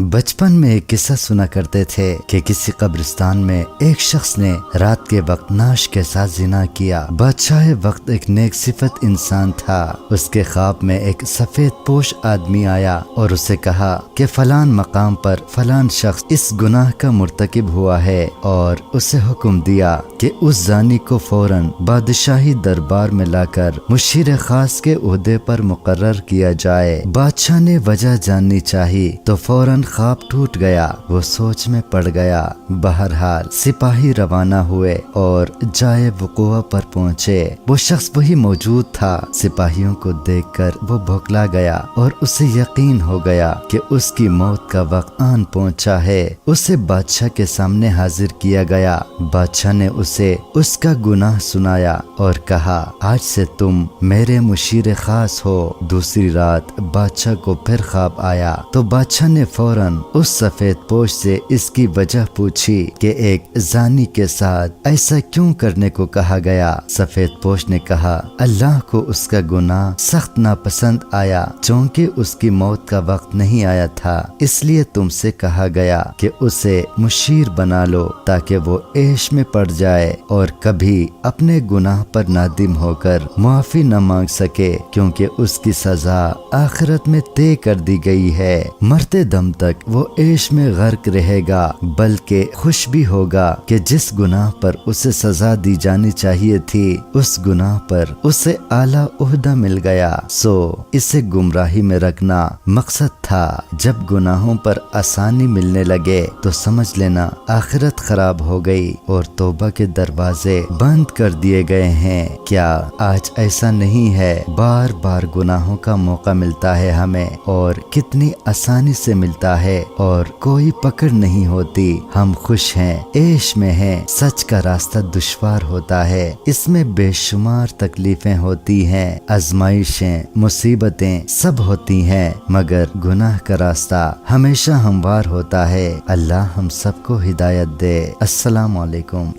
बचपन में एक किस्सा सुना करते थे कि किसी कब्रिस्तान में एक शख्स ने रात के वक्त नाश के साथ जिना किया। बादशाह वक्त एक नेक सिफत इंसान था। उसके ख्वाब में एक सफ़ेद पोश आदमी आया और उसे कहा कि फलान मकाम पर फलान शख्स इस गुनाह का मुर्तकिब हुआ है और उसे हुक्म दिया कि उस जानी को फ़ौरन बादशाही दरबार में लाकर मुशीर खास के उहदे पर मुकर्र किया जाए। बादशाह ने वजह जाननी चाहिए तो फ़ौरन ख्वाब टूट गया, वो सोच में पड़ गया। बहरहाल, सिपाही रवाना हुए और जाए वकुआ पर पहुँचे। वो शख्स वही मौजूद था। सिपाहियों को देखकर वो भोकला गया और उसे यकीन हो गया कि उसकी मौत का वक्त आन पहुँचा है। उसे बादशाह के सामने हाजिर किया गया। बादशाह ने उसे उसका गुनाह सुनाया और कहा, आज से तुम मेरे मुशीर खास हो। दूसरी रात बादशाह को फिर ख्वाब आया। तो बादशाह ने फ़ौरन उस सफ़ेद पोश से इसकी वजह पूछी कि एक जानी के साथ ऐसा क्यों करने को कहा गया। सफ़ेद पोश ने कहा, अल्लाह को उसका गुनाह सख्त नापसंद आया, चूँकि उसकी मौत का वक्त नहीं आया था। इसलिए तुमसे कहा गया कि उसे मुशीर बना लो, ताकि वो ऐश में पड़ जाए और कभी अपने गुनाह पर नादिम होकर मुआफी न मांग सके, क्योंकि उसकी सजा आखिरत में तय कर दी गई है। मरते दम तक वो ऐश में गर्क रहेगा, बल्कि खुश भी होगा कि जिस गुनाह पर उसे सजा दी जानी चाहिए थी, उस गुनाह पर उसे आला उहदा मिल गया। सो, इसे गुमराही में रखना मकसद था। जब गुनाहों पर आसानी मिलने लगे तो समझ लेना आखिरत खराब हो गई और तोबा के दरवाजे बंद कर दिए गए हैं। क्या आज ऐसा नहीं है? बार बार गुनाहों का मौका मिलता है हमें, और कितनी आसानी से मिलता है और कोई पकड़ नहीं होती। हम खुश हैं, ऐश में हैं, सच का रास्ता दुश्वार होता है। इसमें बेशुमार तकलीफें होती हैं, आजमाइशें, मुसीबतें सब होती हैं, मगर गुनाह का रास्ता हमेशा हमवार होता है। अल्लाह हम सबको हिदायत दे। अस्सलाम वालेकुम